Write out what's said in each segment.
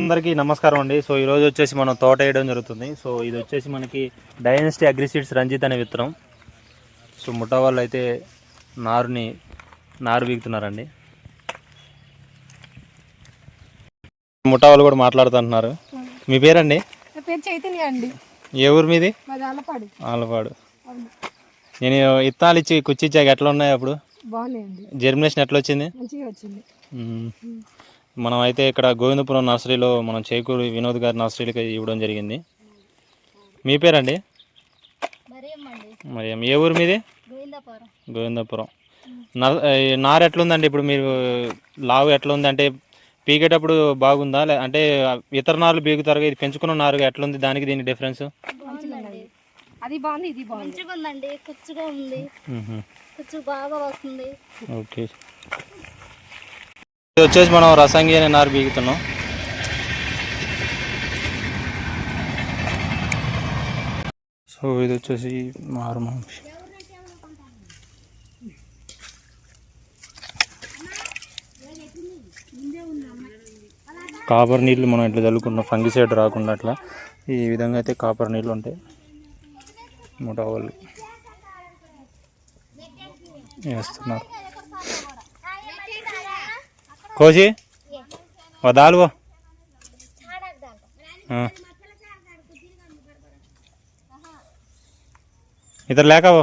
అందరికీ నమస్కారం అండి. సో ఈరోజు వచ్చేసి మనం తోట వేయడం జరుగుతుంది. సో ఇది వచ్చేసి మనకి డైనస్టీ అగ్రిసీడ్స్ రంజిత్ అనే విత్తనం. సో ముఠా వాళ్ళు అయితే నారుని నారు బీగుతున్నారండి ముఠా వాళ్ళు కూడా మాట్లాడుతుంటున్నారు. మీ పేరండి? చైతన్య అండి. ఏ ఊరు మీది? ఆలపాడు. నేను ఇత్తనాలు ఇచ్చి కుచ్చిచ్చాక ఎట్లా ఉన్నాయి అప్పుడు? జర్మినేషన్ ఎట్లా వచ్చింది. మనం అయితే ఇక్కడ గోవిందపురం నర్సరీలో మనం చేకూరు వినోద్ గారి నర్సరీకి ఇవ్వడం జరిగింది. మీ పేరండి? మరి ఏ ఊరు మీది? గోవిందపురం. నర్ ఈ నారు ఎట్లుందండి ఇప్పుడు మీరు? లావు ఎట్లా ఉంది అంటే పీకేటప్పుడు బాగుందా? లే అంటే ఇతర నారులు పీకుతారు ఇది పెంచుకున్న నారుగా ఎట్లుంది? దానికి దీని డిఫరెన్స్? అది బాగుంది ఇది బాగుంది. మంచిగా ఉందండి కుచ్చుగా ఉంది. కుచ్చు బాగా వస్తుంది. ఓకే. ఇది వచ్చేసి మనం రసంగి అనే నారు బీగుతున్నాం సో ఇది వచ్చేసి మారు మాంసి. కాపర్ నీళ్ళు మనం ఇట్లా చల్లుకున్నాం ఫంగిసైడ్ రాకుండా అట్లా ఈ విధంగా అయితే కాపర్ నీళ్ళు ఉంటాయి. మూట వాళ్ళు వేస్తున్నారు. కోసి? వదాలు ఇద్దరు లేకవో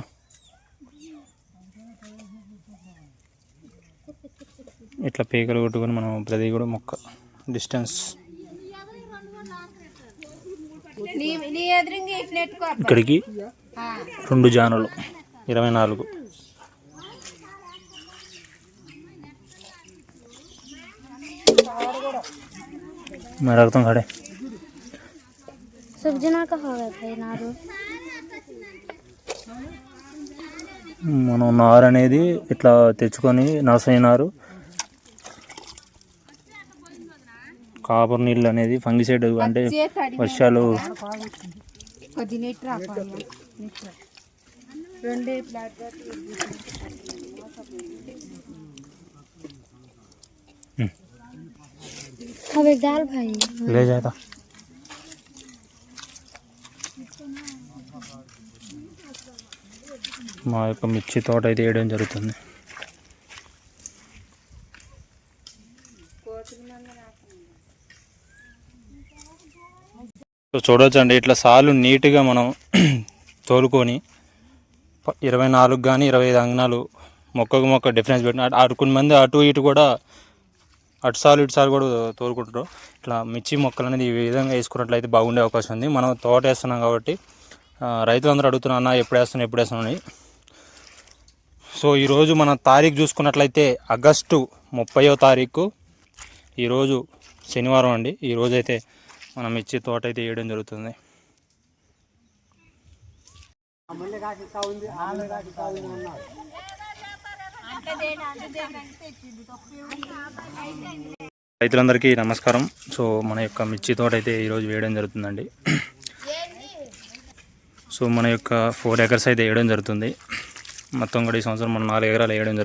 ఇట్లా పీకలు కొట్టుకొని మనం ప్రతి కూడా మొక్క డిస్టెన్స్. ఇక్కడికి రెండు జానులు ఇరవై నాలుగు. मैं रखता हूँ खड़े सब्जना का हो गया भाई नारू మనం నారు అనేది ఇట్లా తెచ్చుకొని నర్సరీ నారు కాపర్ నీళ్ళు అనేది ఫంగిసైడ్ అంటే వర్షాలు కొద్ది నెట్ రా రెండే ప్లాట్ अब एक डाल भाई ले जाता మా యొక్క మిర్చి తోట అయితే వేయడం జరుగుతుంది సో చూడొచ్చండి ఇట్లా సాలు నీట్గా మనం తోలుకొని ప- ఇరవై నాలుగు కానీ ఇరవై ఐదు అంగనాలు మొక్కకు మొక్క డిఫరెన్స్ పెట్టిన అటు- అటు కొన్ని మంది అటు ఇటు కూడా అటు సార్లు ఇటు సార్లు కూడా తోలుకుంటారు. ఇట్లా మిర్చి మొక్కలు అనేది ఈ విధంగా వేసుకున్నట్లయితే బాగుండే అవకాశం ఉంది. మనం తోట వేస్తున్నాం కాబట్టి రైతులందరూ అడుగుతున్నా అన్న ఎప్పుడు వేస్తున్నాం ఎప్పుడు వేస్తున్నాం సో ఈరోజు మన తారీఖు చూసుకున్నట్లయితే ఆగస్టు ముప్పయో తారీఖు ఈరోజు శనివారం అండి. ఈరోజు అయితే మనం మిర్చి తోట అయితే వేయడం జరుగుతుంది. రైతులందరికీ నమస్కారం. సో మన యొక్క మిర్చి తోట అయితే ఈరోజు వేయడం జరుగుతుందండి. సో మన యొక్క ఫోర్ ఎకర్స్ అయితే వేయడం జరుగుతుంది. మొత్తం కూడా ఈ సంవత్సరం మనం నాలుగు ఎకరాలు వేయడం జరుగుతుంది.